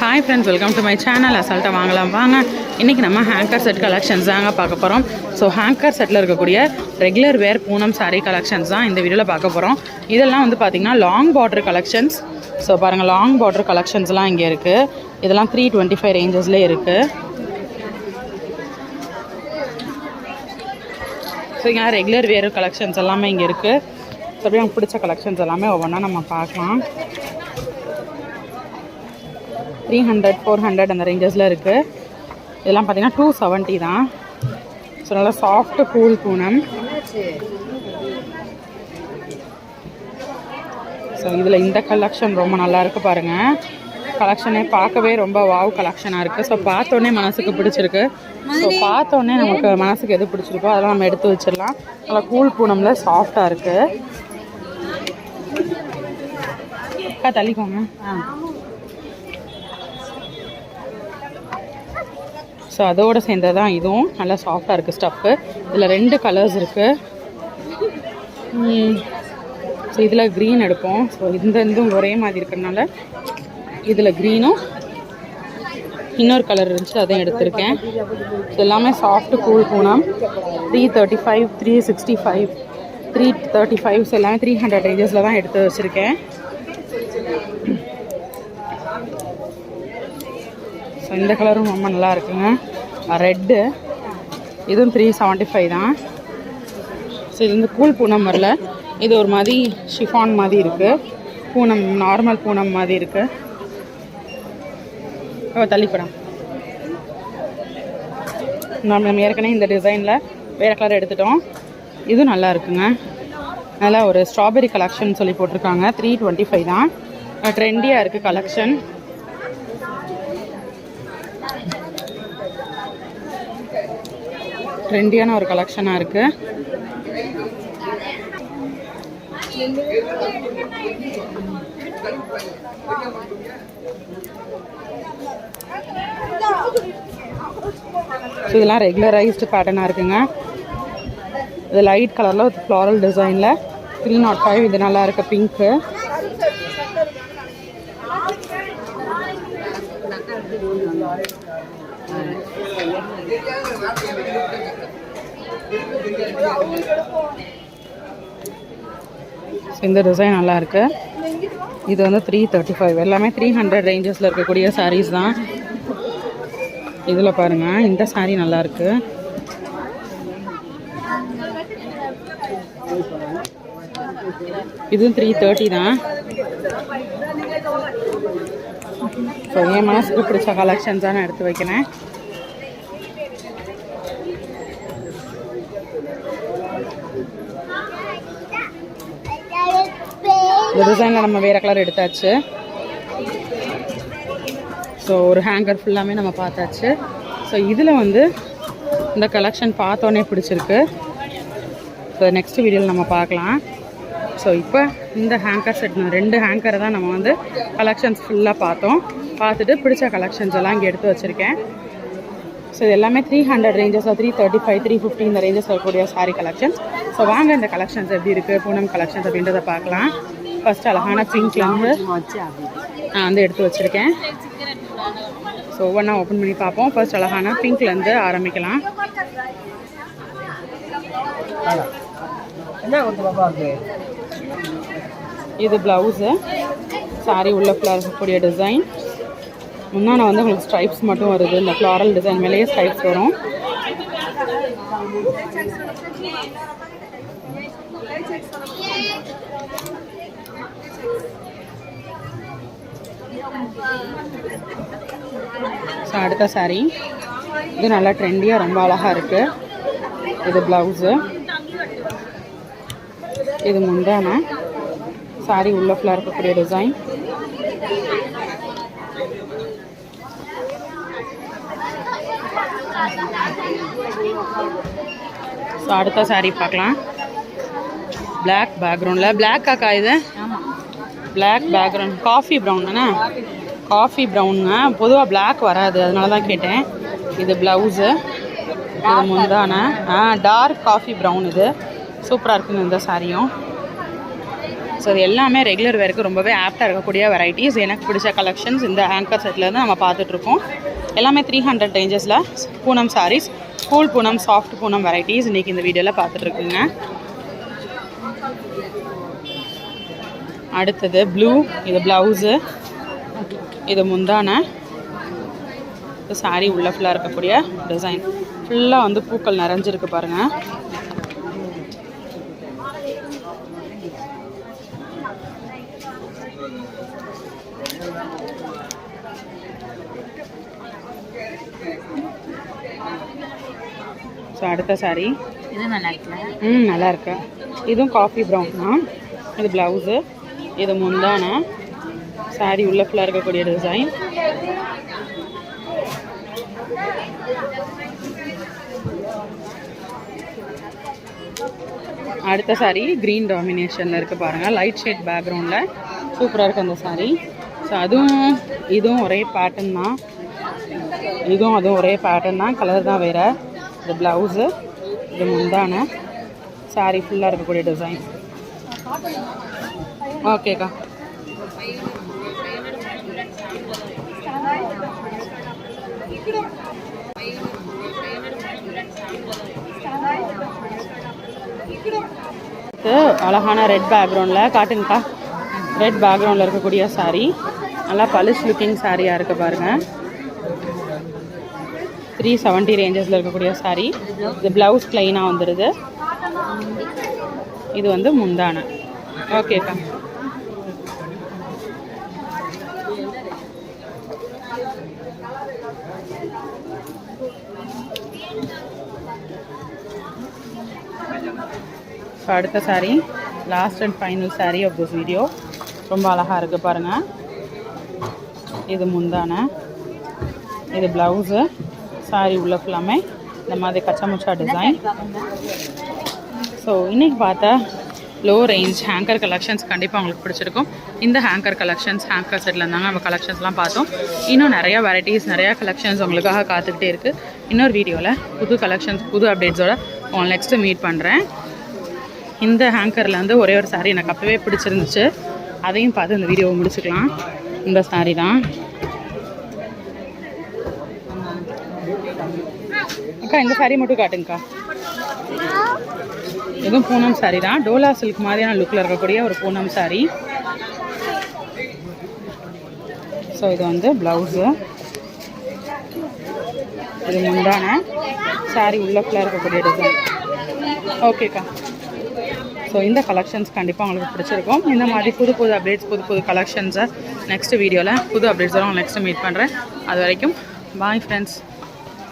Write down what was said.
Hi friends welcome to my channel அசால்ட்டாக வாங்கலாம் வாங்க. இன்றைக்கி நம்ம ஹேங்கர் செட் கலெக்ஷன்ஸ் தாங்க பார்க்க போகிறோம் ஸோ ஹேங்கர் செட்டில் இருக்கக்கூடிய regular wear Poonam sari collections தான் இந்த வீடியோவில் பார்க்க போகிறோம் இதெல்லாம் வந்து பார்த்திங்கன்னா லாங் பார்டர் கலெக்ஷன்ஸ் ஸோ பாருங்கள் லாங் பார்டர் கலெக்ஷன்ஸ்லாம் இங்கே இருக்குது இதெல்லாம் த்ரீ டுவெண்ட்டி ஃபைவ் ரேஞ்சஸ்லேயே இருக்குது ஸோ இங்கே ரெகுலர் வேர் கலெக்ஷன்ஸ் எல்லாமே இங்கே இருக்குது ஸோ அப்படியே எனக்கு பிடிச்ச கலெக்ஷன்ஸ் எல்லாமே ஒவ்வொன்றா நம்ம பார்க்கலாம். த்ரீ ஹண்ட்ரட் ஃபோர் ஹண்ட்ரட் அந்த ரேஞ்சஸில் இருக்குது இதெல்லாம் பார்த்தீங்கன்னா டூ செவன்ட்டி தான். ஸோ நல்லா சாஃப்ட் கூல் பூனம். ஸோ இதில் இந்த கலெக்ஷன் ரொம்ப நல்லா இருக்கு பாருங்கள் கலெக்ஷனே பார்க்கவே ரொம்ப வாவ் கலெக்ஷனாக இருக்குது ஸோ பார்த்தோன்னே மனசுக்கு பிடிச்சிருக்கு. ஸோ பார்த்தோன்னே நமக்கு மனசுக்கு எது பிடிச்சிருக்கோ அதெல்லாம் நம்ம எடுத்து வச்சிடலாம். நல்லா கூல் பூனமில் சாஃப்டாக இருக்குது அக்கா தள்ளிக்கோங்க. ஆ. ஸோ அதோடு சேர்ந்தது தான் இதுவும். நல்லா சாஃப்டாக இருக்குது ஸ்டஃப்பு இதில் ரெண்டு கலர்ஸ் இருக்குது ஸோ இதில் க்ரீன் எடுப்போம். ஸோ இந்த இதுவும் ஒரே மாதிரி இருக்கிறனால இதில் க்ரீனும் இன்னொரு கலர் இருந்துச்சு அதையும் எடுத்திருக்கேன். ஸோ எல்லாமே soft cool Poonam. Three thirty five three sixty five three thirty fives எல்லாமே த்ரீ ஹண்ட்ரட் ரேஞ்சஸில் தான் எடுத்து வச்சுருக்கேன். ஸோ இந்த கலரும் ரொம்ப நல்லா இருக்குங்க. ரெட்டு. இதுவும் த்ரீ செவன்ட்டி ஃபைவ் தான். ஸோ இது வந்து கூல் பூனம் வரல. இது ஒரு மாதிரி ஷிஃபான் மாதிரி இருக்குது பூனம் நார்மல் பூனம் மாதிரி இருக்குது ஓ தள்ளிப்படம் நம்ம நம்ம ஏற்கனவே இந்த டிசைனில் வேறு கலர் எடுத்துட்டோம். இதுவும் நல்லா இருக்குங்க. நல்லா ஒரு ஸ்ட்ராபெரி கலெக்ஷன் சொல்லி போட்டிருக்காங்க. த்ரீ டுவெண்ட்டி ஃபைவ் தான் ட்ரெண்டியாக இருக்குது கலெக்ஷன் ட்ரெண்டியான ஒரு கலெக்ஷனாக இருக்குது ஸோ இதெல்லாம் ரெகுலரைஸ்டு பேட்டர்னாக இருக்குங்க. இது லைட் கலரில் ஃப்ளாரல் டிசைனில் த்ரீ நாட் ஃபைவ் இது நல்லா இருக்கு பிங்க்கு இந்த டிசைன் நல்லா இருக்கு இது வந்து த்ரீ தேர்ட்டி ஃபைவ் எல்லாமே த்ரீ ஹண்ட்ரட் ரேஞ்சஸில் இருக்கக்கூடிய சாரீஸ் தான். இதில் பாருங்கள் இந்த சாரீ நல்லா இருக்கு இதுவும் த்ரீ தேர்ட்டி தான். ஸோ என் மனசுக்கு பிடிச்ச கலெக்ஷன்ஸ் தான் நான் எடுத்து வைக்கிறேன். இந்த டிசைனில் நம்ம வேறு கலர் எடுத்தாச்சு. ஸோ ஒரு ஹேங்கர் ஃபுல்லாமே நம்ம பார்த்தாச்சு. ஸோ இதில் வந்து இந்த கலெக்ஷன் பார்த்தோன்னே பிடிச்சிருக்கு. ஸோ நெக்ஸ்ட் வீடியோவில் நம்ம பார்க்கலாம். ஸோ இப்போ இந்த ஹேங்கர் செட் ரெண்டு ஹேங்கரை தான் நம்ம வந்து கலெக்ஷன்ஸ் ஃபுல்லாக பார்த்தோம். பார்த்துட்டு பிடிச்ச கலெக்ஷன்ஸ் எல்லாம் இங்கே எடுத்து வச்சுருக்கேன். ஸோ இது எல்லாமே three hundred ranges three thirty five three fifty இந்த ரேஞ்சஸ் இருக்கக்கூடிய சாரி கலெக்ஷன்ஸ் ஸோ வாங்க இந்த கலெக்ஷன்ஸ் எப்படி இருக்குது பூனம் கலெக்ஷன்ஸ் அப்படின்றத பார்க்கலாம். ஃபர்ஸ்ட் அழகான பிங்க்ல வந்து நான் வந்து எடுத்து வச்சுருக்கேன். ஸோ ஒவ்வொன்றா ஓப்பன் பண்ணி பார்ப்போம். ஃபர்ஸ்ட் அழகான பிங்க்லேருந்து ஆரம்பிக்கலாம். இது ப்ளவுஸு சாரி உள்ள ஃபுல்லாக இருக்கக்கூடிய டிசைன் முன்னாடி வந்து உங்களுக்கு ஸ்ட்ரைப்ஸ் மட்டும் வருது. இந்த ஃப்ளாரல் டிசைன் மேலேயே ஸ்ட்ரைப்ஸ் வரும். ஸோ அடுத்த சாரீ இது நல்லா ட்ரெண்டியாக ரொம்ப அழகாக இருக்குது இது ப்ளவுஸு இது முந்தான. சாரி உள்ள ஃபுல்லாக இருக்கக்கூடிய டிசைன் ஸோ அடுத்த saree பார்க்கலாம். பிளாக் பேக்ரவுண்டில் பிளாக் காக்கா இது? பிளாக் பேக்ரவுண்ட் காஃபி ப்ரௌன் தானே? காஃபி ப்ரௌனுங்க பொதுவாக பிளாக் வராது. அதனால தான் கேட்டேன். இது ப்ளவுஸு இது முந்தான. ஆ டார்க் காஃபி ப்ரௌன் இது. சூப்பராக இருக்குங்க இந்த சாரியும் ஸோ இது எல்லாமே ரெகுலர் வேருக்கு ரொம்பவே ஆப்டாக இருக்கக்கூடிய வெரைட்டிஸ் எனக்கு பிடிச்ச கலெக்ஷன்ஸ் இந்த ஆங்கர் செட்லேருந்து நம்ம பார்த்துட்ருக்கோம் எல்லாமே three hundred ரேஞ்சஸில் Poonam sarees cool Poonam soft Poonam varieties இன்றைக்கி இந்த வீடியோவில் பார்த்துட்ருக்குங்க அடுத்தது ப்ளூ இது ப்ளவுஸு இது முந்தான. இந்த சாரீ உள்ள ஃபுல்லாக இருக்கக்கூடிய டிசைன் ஃபுல்லாக வந்து பூக்கள் நிறைஞ்சிருக்கு பாருங்கள் ஸோ அடுத்த சாரீ இது நல்லா இருக்குல்ல ம் நல்லா இருக்கு இதுவும் காஃபி ப்ரௌன் தான். இது ப்ளவுஸு இது முந்தான. சாரி உள்ள ஃபுல்லாக இருக்கக்கூடிய டிசைன் அடுத்த சாரி க்ரீன் டாமினேஷனில் இருக்குது பாருங்கள் லைட் ஷேட் பேக்ரவுண்டில் சூப்பராக இருக்குது அந்த சாரி ஸோ அதுவும் இதுவும் ஒரே பேட்டர்ன் தான். இதுவும் அதுவும் ஒரே பேட்டர்ன் தான். கலர் தான் வேறு. இது ப்ளவுஸு இது முந்தான. சாரி ஃபுல்லாக இருக்கக்கூடிய டிசைன் ஓகேக்கா அழகான ரெட் பேக்ரவுண்டில் காட்டுங்கக்கா. ரெட் பேக்ரவுண்டில் இருக்கக்கூடிய சாரி நல்லா பலிஷ் லுக்கிங் சாரியாக இருக்குது பாருங்கள் த்ரீ செவன்ட்டி ரேஞ்சஸில் இருக்கக்கூடிய சாரி இது ப்ளவுஸ் ப்ளைனாக வந்துடுது இது வந்து முந்தான. ஓகேக்கா இப்போ அடுத்த saree last and final saree of this video ரொம்ப அழகாக இருக்குது பாருங்கள் இது முந்தான. இது ப்ளவுஸு சாரி உள்ள ஃபுல்லாமே இந்த மாதிரி கச்சமுச்சா டிசைன் ஸோ இன்றைக்கி பார்த்தா லோ ரேஞ்ச் ஹேங்கர் கலெக்ஷன்ஸ் கண்டிப்பாக உங்களுக்கு பிடிச்சிருக்கும். இந்த ஹேங்கர் கலெக்ஷன்ஸ் ஹேங்கர் செட்டில் இருந்தாங்க நம்ம கலெக்ஷன்ஸ்லாம் பார்த்தோம். இன்னும் நிறையா வெரைட்டிஸ் நிறையா கலெக்ஷன்ஸ் உங்களுக்காக காத்துக்கிட்டே இருக்குது இன்னொரு வீடியோவில் புது கலெக்ஷன்ஸ் புது அப்டேட்ஸோட உங்களை நெக்ஸ்ட்டு மீட் பண்ணுறேன் இந்த ஹேங்கரில் வந்து ஒரே ஒரு saree எனக்கு அப்போவே பிடிச்சிருந்துச்சு. அதையும் பார்த்து இந்த வீடியோவை முடிச்சுக்கலாம். இந்த saree தான். அக்கா இந்த saree மட்டும் காட்டுங்கக்கா. இதுவும் பூனம் saree தான். டோலா சில்க் மாதிரியான லுக்கில் இருக்கக்கூடிய ஒரு பூனம் saree. ஸோ இது வந்து ப்ளவுஸு இது முந்தான சாரீ உள்ள இருக்கக்கூடிய டிசைன் ஓகேக்கா ஸோ இந்த கலெக்ஷன்ஸ் கண்டிப்பாக உங்களுக்கு பிடிச்சிருக்கும். இந்த மாதிரி புது புது அப்டேட்ஸ் புது புது கலெக்ஷன்ஸை நெக்ஸ்ட் வீடியோவில் புது அப்டேட்ஸோட உங்களுக்கு நெக்ஸ்ட்டு மீட் பண்ணுறேன் அது வரைக்கும் பாய் ஃப்ரெண்ட்ஸ்